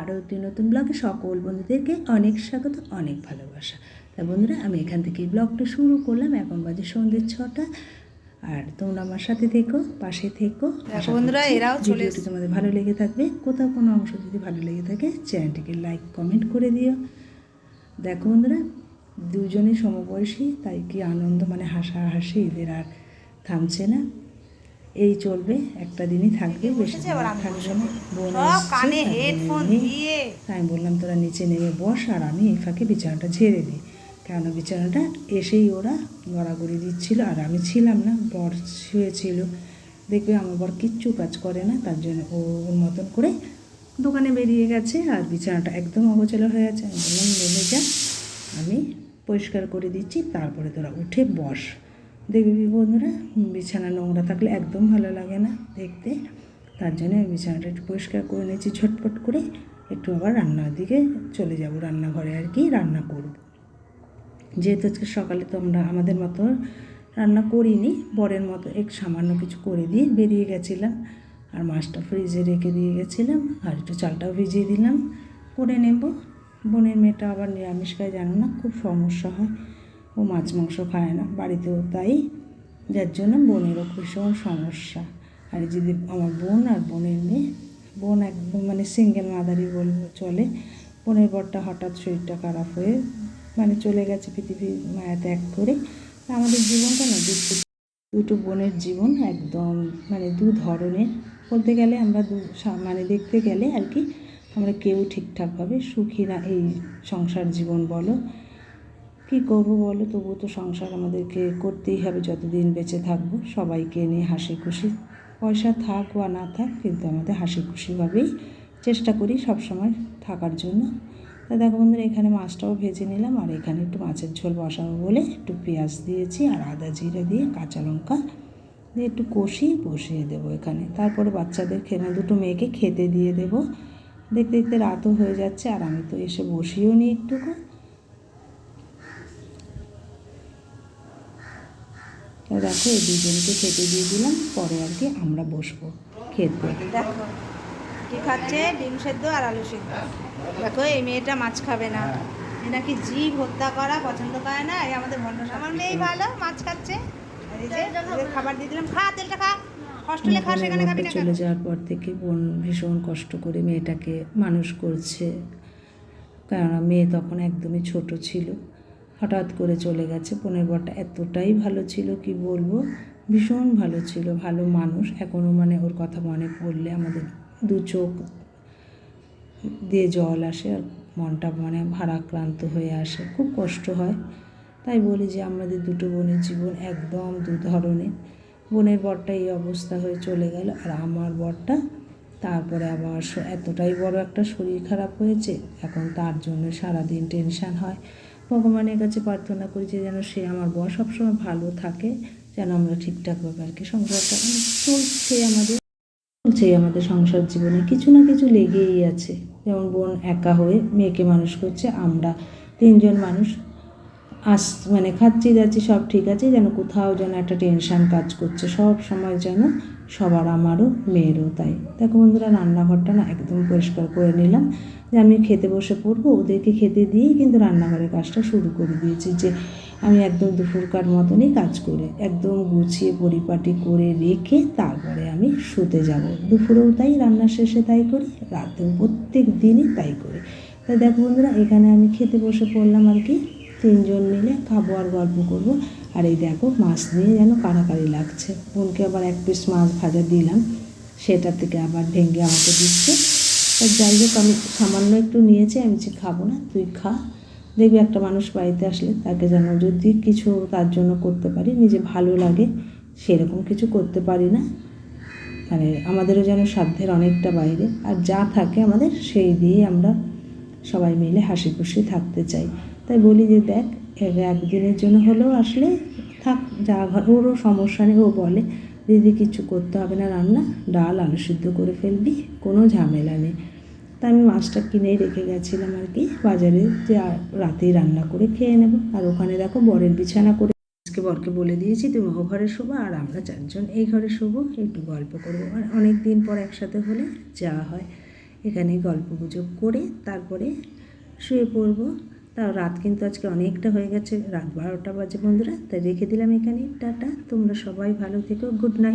আরও একটি নতুন ব্লগে সকল বন্ধুদেরকে অনেক স্বাগত অনেক ভালোবাসা। তা বন্ধুরা আমি এখান থেকে ব্লগটা শুরু করলাম। এখন বাজে সন্ধ্যে ছটা। আর তোমরা আমার সাথে থেকো পাশে থেকো। বন্ধুরা, এরাও চলে তোমাদের ভালো লেগে থাকবে। কোথাও কোনো অংশ যদি ভালো লেগে থাকে চ্যানেলটিকে লাইক কমেন্ট করে দিও। দেখো বন্ধুরা দুজনে সমবয়সী তাই কি আনন্দ মানে হাসাহাসি এদের আর থামছে না। এই চলবে একটা দিনই থাকবে বেশি না। বোন তাই আমি বললাম তোরা নিচে নেমে বস আর আমি এই ফাঁকে বিছানাটা ঝেড়ে দিই কেন বিছানাটা এসেই ওরা গড়াগড়ি দিচ্ছিল আর আমি ছিলাম না বর শুয়েছিল দেখবে আমার বর কিচ্ছু কাজ করে না তার জন্য ও ওর মতন করে দোকানে বেরিয়ে গেছে আর বিছানাটা একদম অগোছালো হয়ে আছে। আমি বললাম নেমে যা। আমি পরিষ্কার করে দিচ্ছি তারপরে তোরা উঠে বস। দেখবি বন্ধুরা, বিছানা নোংরা থাকলে একদম ভালো লাগে না দেখতে। তার জন্য আমি বিছানাটা একটু পরিষ্কার করে নিয়েছি ঝটপট করে। একটু আবার রান্নার দিকে চলে যাব, রান্নাঘরে আর কি রান্না করব। যেহেতু আজকে সকালে তো আমরা আমাদের মতো রান্না করিনি, বরের মতো এক সামান্য কিছু করে দিয়ে বেরিয়ে গেছিলাম। আর মাছটা ফ্রিজে রেখে দিয়ে গেছিলাম, আর একটু চালটাও ভিজিয়ে দিলাম, করে নেব। বোনের মেয়েটা আবার নিরামিষ খায় জানো না, খুব সমস্যা হয়। ও মাছ মাংস খায় না, বাড়িতেও তাই। যার জন্য বোনেরও ভীষণ সমস্যা। আর যদি আমার বোন আর বোনের মেয়ে, বোন একদম মানে সিঙ্গেল মাদারি বলব চলে। বোনের বরটা হঠাৎ শরীরটা খারাপ হয়ে মানে চলে গেছে পৃথিবী মায়া ত্যাগ করে। আমাদের জীবনটা না দুটো দুটো বোনের জীবন একদম মানে দু ধরনের। বলতে গেলে আমরা দু মানে দেখতে গেলে আর কি আমরা কেউ ঠিকঠাকভাবে সুখী না, এই সংসার জীবন বলো। কী করব বলো? তবুও তো সংসার আমাদেরকে করতেই হবে, যতদিন বেঁচে থাকব সবাইকে নিয়ে হাসি খুশি। পয়সা থাক বা না থাক, কিন্তু আমাদের হাসি খুশিভাবেই চেষ্টা করি সব সময় থাকার জন্য। তা দেখো বন্ধুরা, এখানে মাছটাও ভেজে নিলাম, আর এখানে একটু মাছের ঝোল বসাবো বলে একটু পেঁয়াজ দিয়েছি আর আদা জিরে দিয়ে কাঁচা লঙ্কা দিয়ে একটু কষি বসিয়ে দেবো এখানে। তারপরে বাচ্চাদের খেয়ে দুটো মেয়েকে খেতে দিয়ে দেবো। দেখতে দেখতে রাতও হয়ে যাচ্ছে, আর আমি তো এসে বসিও নি একটুকু। দেখো এই দুজনকে খেতে দিয়ে দিলাম পরে আর কি আমরা বসবো খেতে। দেখো কি খাচ্ছে? ডিম সেদ্ধ আর আলু সেদ্ধ। দেখো এই মেয়েটা মাছ খাবে না। এ নাকি জীব হত্যা করা পছন্দ করে না? এই আমাদের ভণ্ড আমার মেয়েই ভালো মাছ খাচ্ছে। আর এই যে ওদের খাবার দিয়ে দিলাম। খা তেলটা খা। হস্টেলে খা সেখানে খাবি না চলে যাওয়ার পর থেকে বোন ভীষণ কষ্ট করে মেয়েটাকে মানুষ করছে। কেননা মেয়ে তখন একদমই ছোট ছিল। হঠাৎ করে চলে গেছে। বোনের বরটা এতটাই ভালো ছিল, কি বলব? ভীষণ ভালো ছিল, ভালো মানুষ। এখনও মানে ওর কথা মনে পড়লে আমাদের দু চোখ দিয়ে জল আসে আর মনটা মানে ভারাক্রান্ত হয়ে আসে। খুব কষ্ট হয়। তাই বলি যে আমাদের দুটো বোনের জীবন একদম দু ধরনের বোনের বরটা এই অবস্থা হয়ে চলে গেল আর আমার বরটা তারপরে আবার এতটাই বড় একটা শরীর খারাপ হয়েছে। এখন তার জন্য সারাদিন টেনশান হয়। ভগবানের কাছে প্রার্থনা করি যে যেন সে আমার বর সবসময় ভালো থাকে, যেন আমরা ঠিকঠাকভাবে আর কি সংসারটা মানে চলছে আমাদের। চলছেই আমাদের সংসার জীবনে। কিছু না কিছু লেগেই আছে। যেমন বোন একা হয়ে মেয়েকে মানুষ করছে, আমরা তিনজন মানুষ আস মানে খাচ্ছি, যাচ্ছি, সব ঠিক আছে, যেন কোথাও যেন একটা টেনশান কাজ করছে। সব সময় যেন সবার আমারও, মেয়েরও তাই। দেখো বন্ধুরা, রান্নাঘরটা না একদম পরিষ্কার করে নিলাম। যে আমি খেতে বসে পড়ব, ওদেরকে খেতে দিয়েই কিন্তু রান্নাঘরের কাজটা শুরু করে দিয়েছি যে আমি একদম দুপুরকার মতনই কাজ করে, একদম গুছিয়ে, পরিপাটি করে রেখে তারপরে আমি শুতে যাব। দুপুরেও তাই, রান্না শেষে তাই করি, রাতেও প্রত্যেক দিনই তাই করি। তাই দেখো বন্ধুরা, এখানে আমি খেতে বসে পড়লাম আর কি। তিনজন মিলে খাব আর গল্প করব। আর এই দেখো, মাছ নিয়ে যেন কাড়াকাড়ি লাগছে। বোনকে আবার এক পিস মাছ ভাজা দিলাম। সেটা থেকে আবার ভেঙে আমাকে দিচ্ছে। তা যাই হোক, আমি সামান্য একটু নিয়েছি, আমি যে খাব না, তুই খা। দেখবি একটা মানুষ বাড়িতে আসলে তাকে যেন যদি কিছু তার জন্য করতে পারি, নিজে ভালো লাগে, সেরকম কিছু করতে পারি না। মানে আমাদেরও যেন সাধ্যের অনেকটা বাইরে। আর যা থাকে আমাদের, সেই দিয়ে আমরা সবাই মিলে হাসি খুশি থাকতে চাই। তাই বলি যে দেখ একদিনের জন্য হলেও আসলে থাক, যা ঘর ওরও সমস্যা নেই, ও বলে, দিদি, কিছু করতে হবে না, রান্না, ডাল, আলু সিদ্ধ করে ফেলবি, কোনো ঝামেলা নেই। তা আমি মাছটা কিনেই রেখে গেছিলাম আর কি, বাজারে যে রাতেই রান্না করে খেয়ে নেব। আর ওখানে দেখো, বরের বিছানা করে আজকে বরকে বলে দিয়েছি, তুমি ও ঘরে শোবো, আর আমরা চারজন এই ঘরে শোবো। একটু গল্প করব। আর অনেক দিন পর একসাথে হলে যা হয়। এখানে গল্প গুজব করে তারপরে শুয়ে পড়ব। তাও রাত কিন্তু আজকে অনেকটা হয়ে গেছে। রাত বারোটা বাজে বন্ধুরা, তাই রেখে দিলাম এখানে টাটা, তোমরা সবাই ভালো থেকো। Good night.